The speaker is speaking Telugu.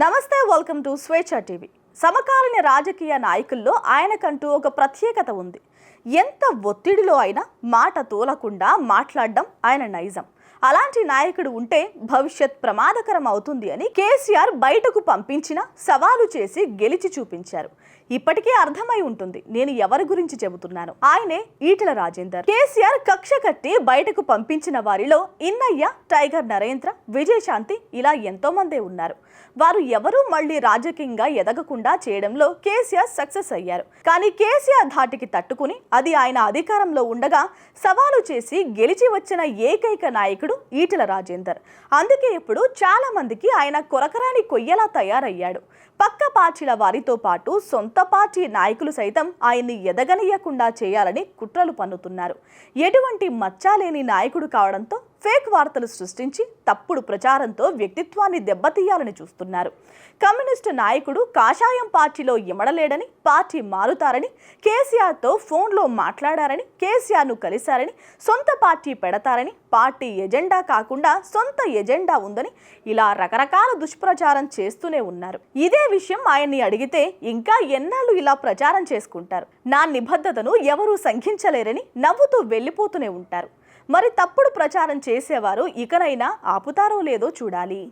నమస్తే వెల్కమ్ టు స్వేచ్ఛ టీవీ. సమకాలీన రాజకీయ నాయకుల్లో ఆయనకంటూ ఒక ప్రత్యేకత ఉంది. ఎంత ఒత్తిడిలో అయినా మాట తోలకుండా మాట్లాడడం ఆయన నైజం. అలాంటి నాయకుడు ఉంటే భవిష్యత్ ప్రమాదకరం అవుతుంది అని కేసీఆర్ బయటకు పంపించిన సవాలు చేసి గెలిచి చూపించారు. ఇప్పటికే అర్థమై ఉంటుంది. నేను ఎవరి గురించి చెబుతున్నాను? ఆయనే ఈటల రాజేందర్. కేసీఆర్ కక్ష కట్టి బయటకు పంపించిన వారిలో ఇన్నయ్య టైగర్ నరేంద్ర విజయశాంతి ఇలా ఎంతో మందే ఉన్నారు. వారు ఎవరూ మళ్ళీ రాజకీయంగా ఎదగకుండా చేయడంలో కేసీఆర్ సక్సెస్ అయ్యారు. కానీ కేసీఆర్ ధాటికి తట్టుకుని అది ఆయన అధికారంలో ఉండగా సవాలు చేసి గెలిచి వచ్చిన ఏకైక నాయకుడు ఈటల రాజేందర్. అందుకే ఇప్పుడు చాలా మందికి ఆయన కొరకరాని కొయ్యలా తయారయ్యాడు. పక్క పార్టీల వారితో పాటు సొంత పార్టీ నాయకులు సైతం ఆయన్ని ఎదగనీయకుండా చేయాలని కుట్రలు పన్నుతున్నారు. ఎటువంటి మచ్చాలేని నాయకుడు కావడంతో ఫేక్ వార్తలు సృష్టించి తప్పుడు ప్రచారంతో వ్యక్తిత్వాన్ని దెబ్బతీయాలని చూస్తున్నారు. కమ్యూనిస్టు నాయకుడు కాషాయం పార్టీలో ఇమడలేడని పార్టీ మారుతారని కేసీఆర్తో ఫోన్లో మాట్లాడారని కేసీఆర్ను కలిశారని సొంత పార్టీ పెడతారని పార్టీ ఎజెండా కాకుండా సొంత ఎజెండా ఉందని ఇలా రకరకాల దుష్ప్రచారం చేస్తూనే ఉన్నారు. ఇదే విషయం ఆయన్ని అడిగితే ఇంకా ఎన్నాళ్ళు ఇలా ప్రచారం చేసుకుంటారు? నా నిబద్ధతను ఎవరూ సంఖ్యించలేరని నవ్వుతూ వెళ్ళిపోతూనే ఉంటారు. మరి తప్పుడు ప్రచారం చేసేవారు ఇకనైనా ఆపుతారో లేదో చూడాలి.